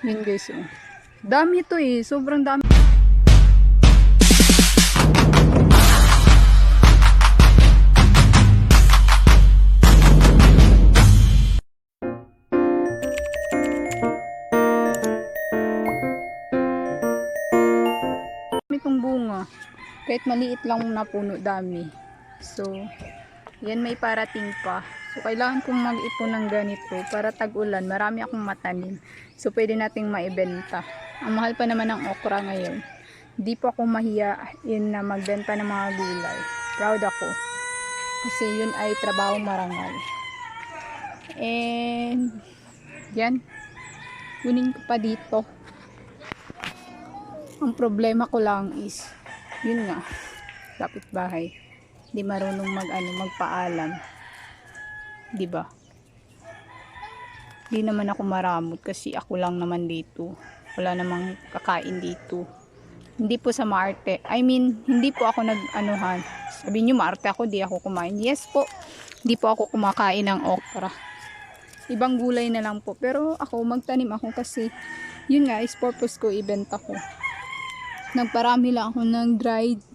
Yun guys, oh. Dami to eh. Sobrang dami. Dami itong bunga. Kahit maliit lang na puno, dami. So, yan may parating pa. So, kailangan kong mag-ipon ng ganito para tag-ulan. Marami akong matanim. So, pwede nating maibenta. Ang mahal pa naman ng okra ngayon. Di po ako mahiyain na magbenta ng mga gulay. Proud ako. Kasi yun ay trabaho marangal. And, yan. Kunin ko pa dito. Ang problema ko lang is, yun nga, kapit bahay. Di marunong mag, ano, magpaalam. Di ba? Di naman ako maramot kasi ako lang naman dito. Wala namang kakain dito. Hindi po sa maarte. I mean, hindi po ako nag-anuhan. Sabi niyo maarte ako, di ako kumain. Yes po, hindi po ako kumakain ng okra. Ibang gulay na lang po. Pero ako, magtanim ako kasi, yun nga, is purpose ko, ibenta ko. Nagparami lang ako ng dried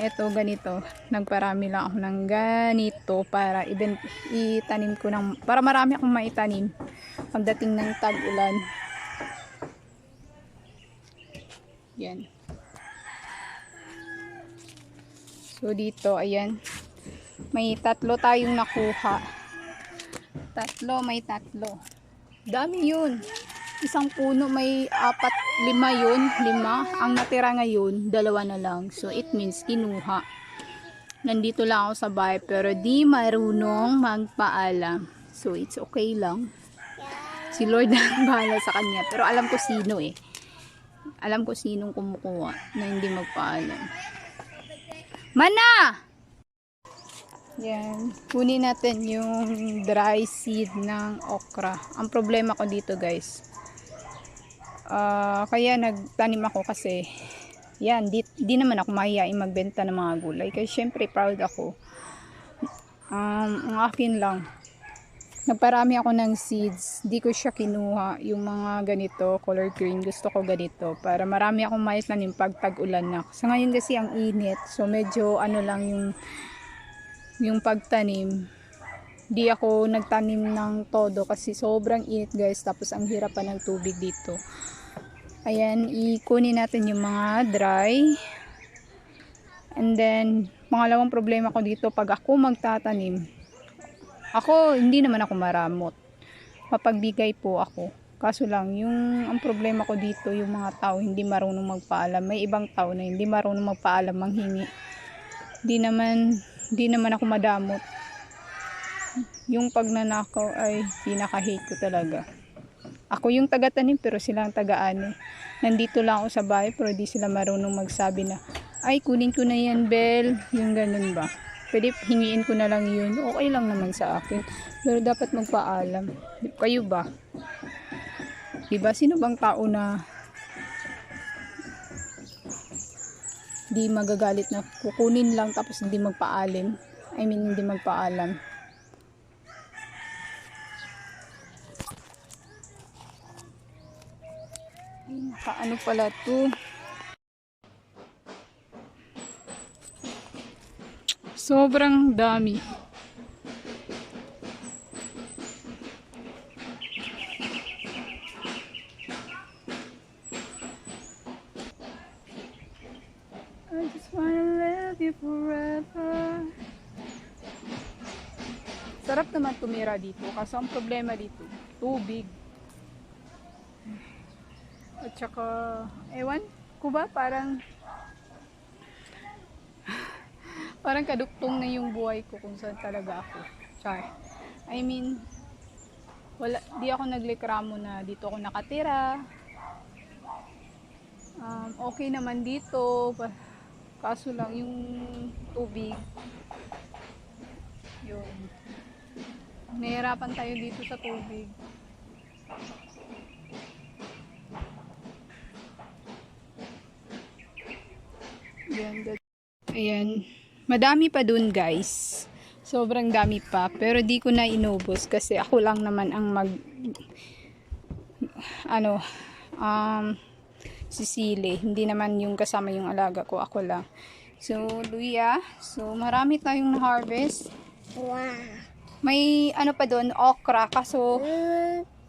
eto ganito. Nagparami lang ako ng ganito para ibent, itanim ko ng para marami akong maitanim pagdating ng tag-ulan. Yan. So dito ayan. May tatlo tayong nakuha. Tatlo may tatlo. Dami yun isang puno may apat, lima yun, lima. Ang natira ngayon, dalawa na lang. So, it means kinuha. Nandito lang ako sa bahay, pero di marunong magpaalam. So, it's okay lang. Si Lord ang bahala sa kanya. Pero alam ko sino eh. Alam ko sinong kumukuha na hindi magpaalam. Mana! Yan. Kunin natin yung dry seed ng okra. Ang problema ko dito guys, Ah, kaya nagtanim ako kasi yan, di, di naman ako mahihain magbenta ng mga gulay. Kasi syempre proud ako. Um, ang akin lang, nagparami ako ng seeds. Di ko siya kinuha. Yung mga ganito, color green, gusto ko ganito. Para marami akong mais na yung pag tag-ulan na. Sa ngayon kasi ang init. So medyo ano lang yung yung pagtanim di ako nagtanim ng todo kasi sobrang init guys tapos ang hirap pa ng tubig dito ayan ikunin natin yung mga dry. And then pangalawang problema ko dito pag ako magtatanim ako hindi naman ako maramot. Mapagbigay po ako. Kaso lang yung ang problema ko dito yung mga tao hindi marunong magpaalam. May ibang tao na hindi marunong magpaalam manghingi. Di naman di naman ako madamot. Yung pagnanakaw ay pinaka-hate ko talaga. Ako yung taga-tanim pero sila ang taga-ani. Nandito lang ako sa bahay pero di sila marunong magsabi na, ay kunin ko na yan, Bel. Yung ganun ba. Pwede hingiin ko na lang yun. Okay lang naman sa akin. Pero dapat magpaalam. Kayo ba? Diba? Sino bang tao na di magagalit na kukunin lang tapos hindi magpaalim? I mean, hindi magpaalam. Nakaano pala to. Sobrang dami. I just wanna love you forever. Sarap naman tumira dito. Kaso ang problema dito, tubig. At saka, ewan ko ba, parang parang kaduktong na yung buhay ko kung saan talaga ako. Char. I mean, wala, di ako naglikramo na dito ako nakatira. Um, okay naman dito. Kaso lang yung tubig. Yun. Nahihirapan tayo dito sa tubig. Ayan, that- Ayan. Madami pa dun guys. Sobrang dami pa. Pero di ko na inubos kasi ako lang naman ang mag ano, um, sisili. Hindi naman yung kasama yung alaga ko, ako lang. So, luya. So, marami tayong na-harvest. Wow. May ano pa doon, okra. Kaso,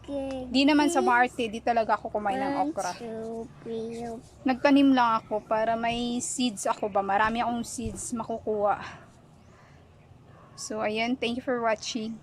Okay. di naman sa Marte, di talaga ako kumain ng okra. three, Nagtanim lang ako para may seeds ako ba. Marami akong seeds makukuha. So, ayan. Thank you for watching.